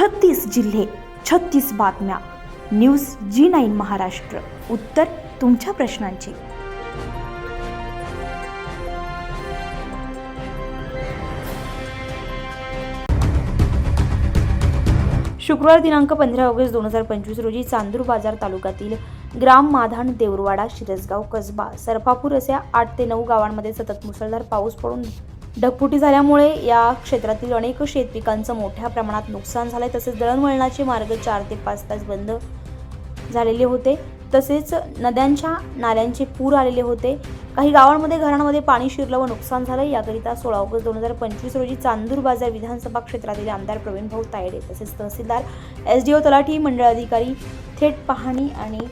छत्तीस जिल्हे छत्तीस बातम्या. News G nine Maharashtra. उत्तर तुमच्या प्रश्नांची. शुक्रवार दिनांक पंधरा ऑगस्ट दोन हजार पंचवीस रोजी चांदूर बाजार तालुक्यातील ग्राम माधान देवरवाडा शिरसगाव कसबा सरफापूर अशा आठ ते नऊ गावांमध्ये सतत मुसळधार पाऊस पडून ढगफुटी झाल्यामुळे या क्षेत्रातील अनेक शेतपिकांचं मोठ्या प्रमाणात नुकसान झालंय. तसेच दळणवळणाचे मार्ग चार ते पाच तास बंद झालेले होते. तसेच नद्यांच्या नाल्यांचे पूर आलेले होते. काही गावांमध्ये घरांमध्ये पाणी शिरलं व नुकसान झालं याकरिता सोळा ऑगस्ट दोन हजार पंचवीस रोजी चांदूर बाजार विधानसभा क्षेत्रातील आमदार प्रवीण भाऊ तायडे तसेच तहसीलदार एस डी ओ तलाठी मंडळ अधिकारी थेट पाहणी आणि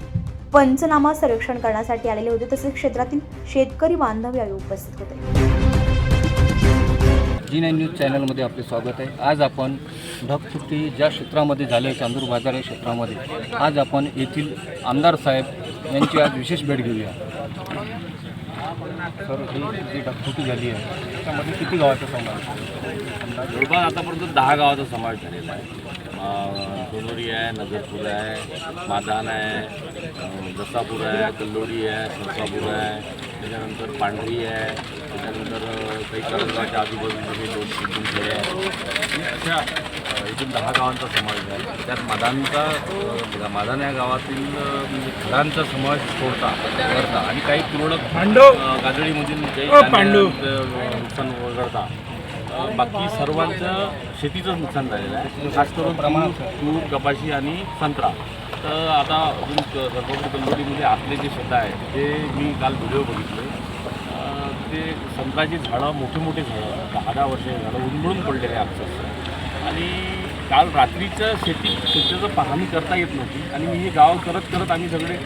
पंचनामा सर्वेक्षण करण्यासाठी आलेले होते. तसेच क्षेत्रातील शेतकरी बांधव यावेळी उपस्थित होते. जी नाईन न्यूज़ चैनल चॅनलमध्ये आपले स्वागत आहे. आज आपण ढगफुटी ज्या झाले चांदूर बाज़ार या क्षेत्रामध्ये आज आपण येथील आमदार साहेब यांची आज विशेष भेट घेऊया. सर ही जी ढगफुटी झाली आहे त्याच्यामध्ये किती गावाचा आहे? जवळपास आतापर्यंत दहा गावाचा समावेश झालेला आहे. सोनोरी आहे नगरपूर आहे मादान आहे अं, दसापूर आहे कल्लोडी आहे सरसापूर आहे त्याच्यानंतर पांढरी आहे काही करंजगावच्या आजूबाजूमध्ये दोन तीन खेडे आहेत अशा एकूण दहा गावांचा समावेश आहे त्यात मादानचा अं, मादान या गावातील म्हणजे घरांचा समावेश सोडता करता आणि काही तुरळक अं, गाजळीमधील नुकसान वगळता बाकी सर्वांचं शेतीचं नुकसान झालेलं आहे. खास करून प्रमाणात. तूर कपाशी आणि संत्रा. तर आता अजून कल्लोडीमध्ये आतले जे शेतं आहे ते मी काल व्हिडिओ बघितले. ते संत्राची झाडं मोठे मोठे झाडं दहा दहा वर्षे झाडं उन्मळून पडलेले आहे अक्षरशः आणि काल रात्रीचं शेती शेतीचं पाहणी करता येत नव्हती. आणि मी हे गाव करत करत आम्ही सगळे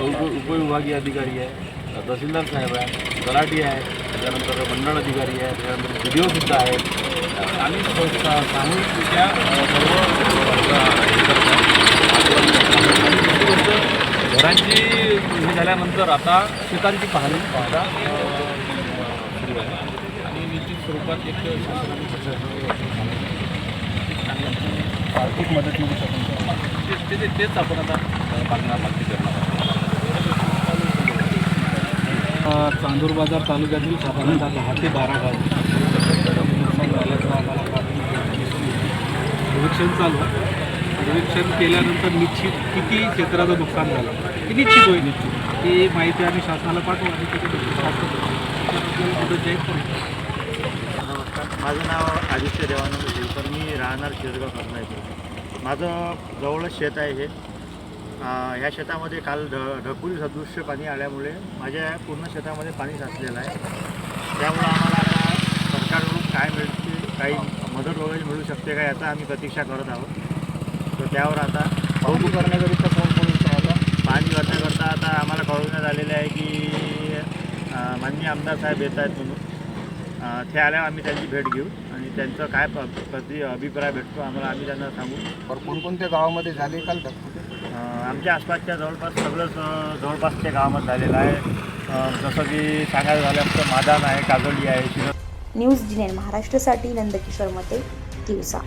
उप उपविभागीय अधिकारी आहे तहसीलदार साहेब आहे तलाठी आहे त्याच्यानंतर मंडळ अधिकारी आहे त्याच्यानंतर बी आहेत आम्ही सामूहिकरित्या सर्व हे घरांची हे झाल्यानंतर आता शेतांची पाहणी पाहता सुरू आहे. आणि निश्चित स्वरूपात एक आर्थिक मदत मिळू शकते ते- ते- ते- तेच आपण आता मागणार मागणी करणार चांदूर बाजार तालुक्यातील साधारणतः दहा ते बारा गाव. नुकसान झाल्याचं आम्हाला निरीक्षण चालू आहे. निरीक्षण केल्यानंतर निश्चित किती क्षेत्राचं नुकसान झालं? हे निश्चित होईल. निश्चित. ही माहिती आम्ही शासनाला पाठवू आणि नमस्कार माझं नाव आदित्य देवानंद शिरकर मी राहणार शिरगाव करण्याचे माझं जवळच शेत आहे हे. ह्या शेतामध्ये काल ढ ढकुली सदृश्य पाणी आल्यामुळे माझ्या पूर्ण शेतामध्ये पाणी साचलेलं आहे. त्यामुळं आम्हाला आता सरकारकडून काय मिळते काही मदत वगैरे मिळू शकते का याचा आम्ही प्रतीक्षा करत आहोत. तर त्यावर आता पाहणी करण्याकरिता येतं आता? पाणी करता आता आम्हाला कळवण्यात आलेलं आहे की माननीय आमदार साहेब येत आहेत म्हणून. ते आल्यावर आम्ही त्यांची भेट घेऊ आणि त्यांचं काय कधी अभिप्राय भेटतो आम्हाला आम्ही त्यांना सांगू. बरं कोणकोणत्या गावामध्ये झाले काल आमच्या आसपासच्या जवळपास सगळंच जवळपासच्या गावामध्ये झालेलं आहे. जसं की सांगायचं झालं आमचं मादान आहे काजोली आहे न्यूज जी नाईन महाराष्ट्रासाठी नंदकिशोर मते दिवसा.